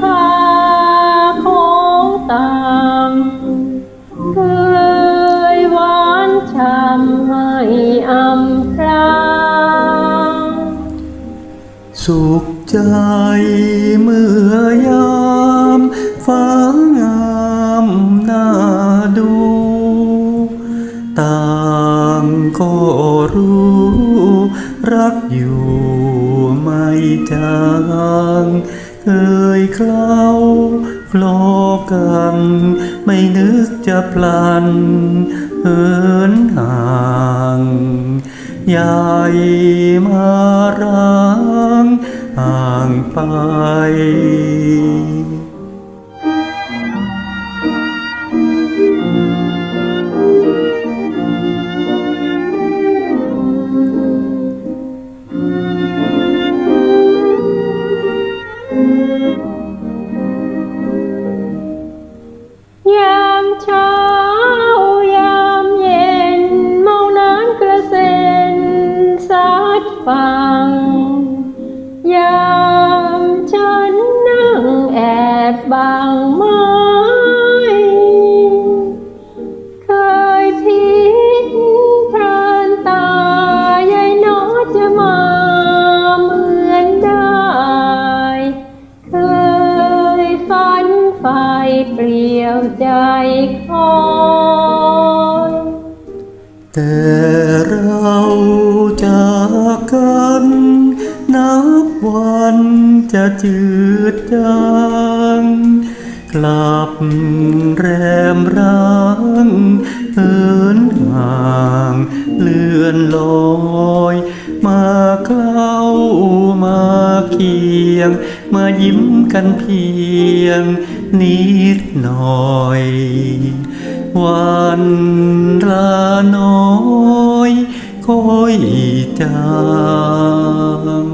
พระของต่ำเคยหวานช้ำให้อำครางสุขใจเมื่อยามฟ้างามน่าดูต่างก็รู้ รักอยู่ไม่จาง เคยเคล้าฟลอกัน ไม่นึกจะพลันเหินห่างยายมาร้างห่างไป ดฟัง ยามฉันนั่งแอบบางไม้เคยพิษพรานตายายนอจะมาเหมือนได้ เคยฝันไฟเปลี่ยวใจคอยแต่เรา จะจืดจางกลับแรมร้างเหินห่างเลื่อนลอย มาเคล้ามาเคียง มายิ้มกันเพียง นิดหน่อย วันละน้อยคอยจาง